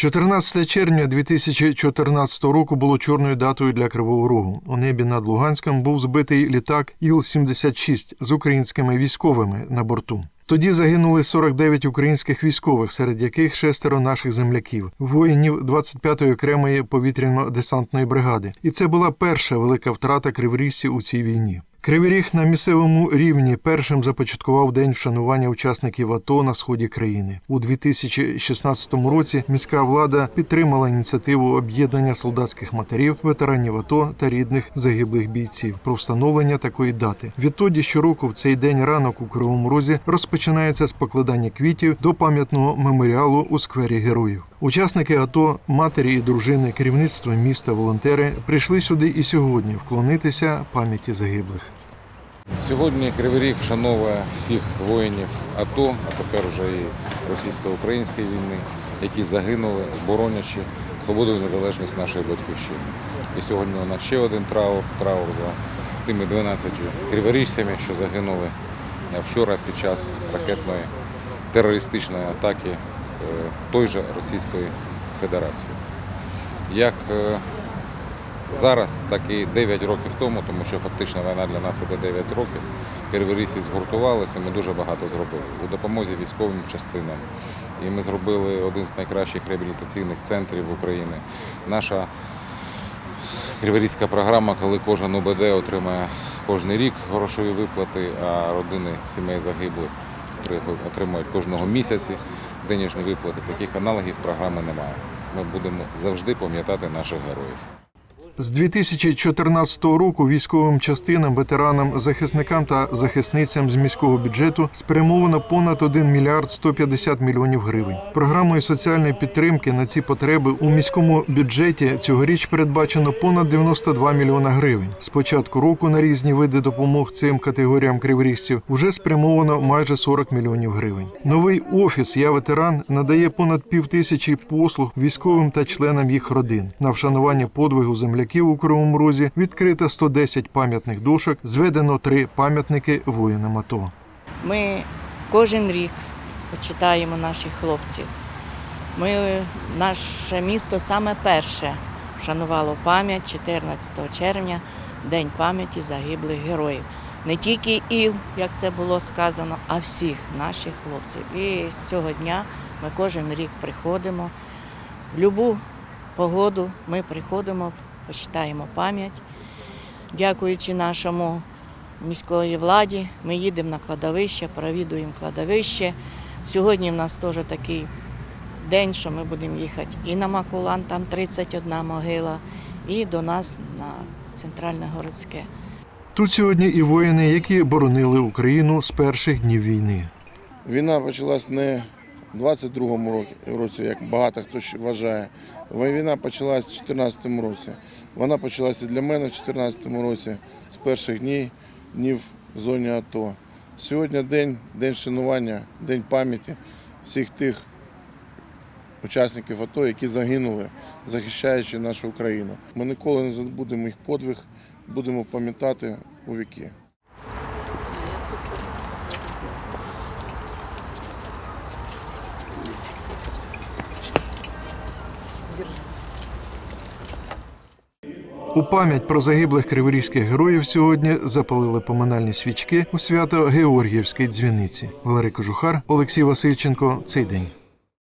14 червня 2014 року було чорною датою для Кривого Рогу. У небі над Луганськом був збитий літак Іл-76 з українськими військовими на борту. Тоді загинули 49 українських військових, серед яких шестеро наших земляків, воїнів 25-ї окремої повітряно-десантної бригади. І це була перша велика втрата криворіжців у цій війні. Кривий Ріг на місцевому рівні першим започаткував день вшанування учасників АТО на сході країни. У 2016 році міська влада підтримала ініціативу об'єднання солдатських матерів, ветеранів АТО та рідних загиблих бійців про встановлення такої дати. Відтоді щороку в цей день ранок у Кривому Розі розпочинається з покладання квітів до пам'ятного меморіалу у сквері героїв. Учасники АТО, матері і дружини, керівництво міста, волонтери прийшли сюди і сьогодні вклонитися пам'яті загиблих. Сьогодні Кривий Ріг вшановує всіх воїнів АТО, а тепер вже і російсько-української війни, які загинули, боронячи свободу і незалежність нашої батьківщини. І сьогодні у нас ще один траур, траур за тими 12 криворіжцями, що загинули вчора під час ракетної терористичної атаки той же Російської Федерації. Як е, зараз, так і 9 років тому, тому що фактично війна для нас іде 9 років. Криворізці згуртувалися, ми дуже багато зробили у допомозі військовим частинам. І ми зробили один з найкращих реабілітаційних центрів України. Наша криворізька програма, коли кожен УБД отримає кожен рік грошові виплати, а родини сімей загиблих отримують кожного місяці денежні виплати. Таких аналогів програми немає. Ми будемо завжди пам'ятати наших героїв. З 2014 року військовим частинам, ветеранам, захисникам та захисницям з міського бюджету спрямовано понад 1 мільярд 150 мільйонів гривень. Програмою соціальної підтримки на ці потреби у міському бюджеті цьогоріч передбачено понад 92 мільйона гривень. З початку року на різні види допомог цим категоріям криворіжців вже спрямовано майже 40 мільйонів гривень. Новий офіс Я ветеран надає понад півтисячі послуг військовим та членам їх родин на вшанування подвигу земляків у Кривому Розі відкрито 110 пам'ятних дошок, зведено три пам'ятники воїнам АТО. Ми кожен рік почитаємо наших хлопців. Ми, наше місто саме перше вшанувало пам'ять 14 червня, День пам'яті загиблих героїв. Не тільки ІЛ, як це було сказано, а всіх наших хлопців. І з цього дня ми кожен рік приходимо. В будь-яку погоду ми приходимо, почитаємо пам'ять. Дякуючи нашому міської владі, ми їдемо на кладовище, провідуємо кладовище. Сьогодні в нас теж такий день, що ми будемо їхати і на Макулан, там 31 могила, і до нас на центральне городське. Тут сьогодні і воїни, які боронили Україну з перших днів війни. Війна почалась не в 22-му році- як багато хто вважає. Війна почалась в 2014 році. Вона почалася для мене в 2014 році з перших днів, днів в зоні АТО. Сьогодні день, день шанування, день пам'яті всіх тих учасників АТО, які загинули, захищаючи нашу Україну. Ми ніколи не забудемо їх подвиг, будемо пам'ятати у віки. У пам'ять про загиблих криворізьких героїв сьогодні запалили поминальні свічки у свято Георгіївській дзвіниці. Валерій Кожухар, Олексій Васильченко. Цей день.